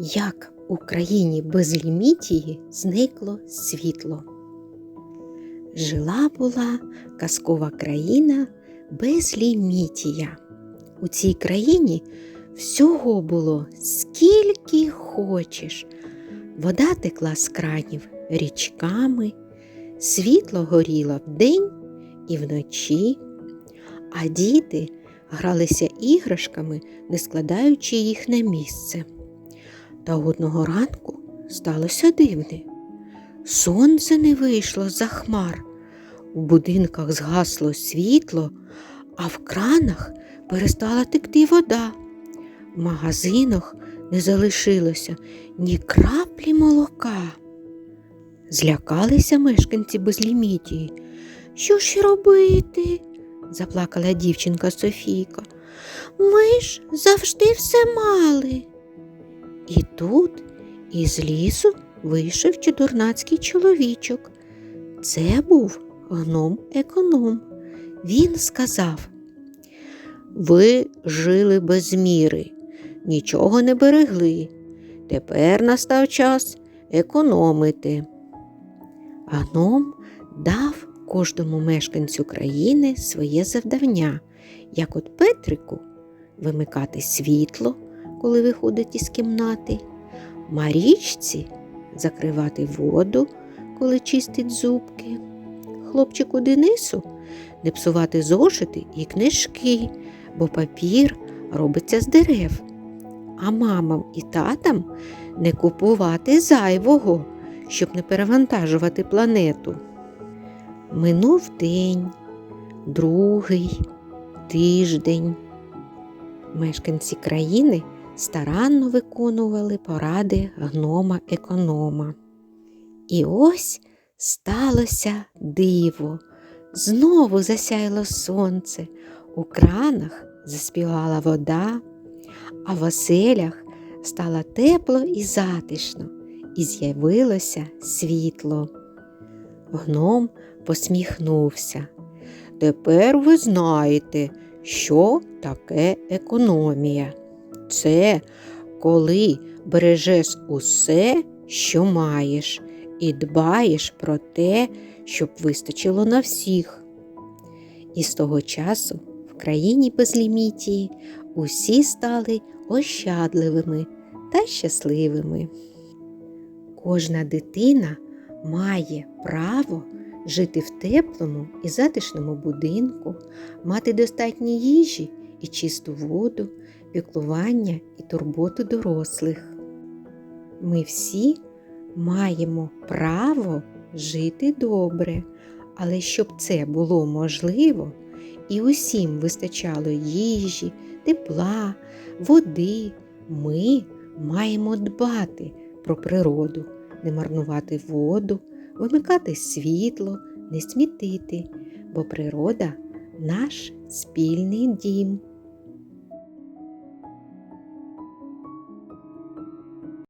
Як у країні безлімітії зникло світло. Жила була казкова країна безлімітія. У цій країні всього було скільки хочеш. Вода текла з кранів річками, світло горіло вдень і вночі, а діти гралися іграшками, не складаючи їх на місце. Та одного ранку сталося дивне. Сонце не вийшло за хмар, у будинках згасло світло, а в кранах перестала текти вода. В магазинах не залишилося ні краплі молока. Злякалися мешканці безлімітії. Що ж робити? заплакала дівчинка Софійка. Ми ж завжди все мали. І тут із лісу вийшов чудернацький чоловічок. Це був гном економ. Він сказав Ви жили без міри, нічого не берегли. Тепер настав час економити. Гном дав кожному мешканцю країни своє завдання, як от Петрику вимикати світло, коли виходить із кімнати, Марічці закривати воду, коли чистить зубки, хлопчику Денису не псувати зошити і книжки, бо папір робиться з дерев, а мамам і татам не купувати зайвого, щоб не перевантажувати планету. Минув день, другий, тиждень. Мешканці країни старанно виконували поради гнома економа. І ось сталося диво. Знову засяяло сонце, у кранах заспівала вода, а в оселях стало тепло і затишно, і з'явилося світло. Гном посміхнувся. Тепер ви знаєте, що таке економія. Це коли бережеш усе, що маєш, і дбаєш про те, щоб вистачило на всіх. І з того часу в країні безлімітії усі стали ощадливими та щасливими. Кожна дитина має право жити в теплому і затишному будинку, мати достатньо їжі і чисту воду, піклування і турботу дорослих. Ми всі маємо право жити добре, але щоб це було можливо і усім вистачало їжі, тепла, води, ми маємо дбати про природу, не марнувати воду, вимикати світло, не смітити, бо природа наш спільний дім.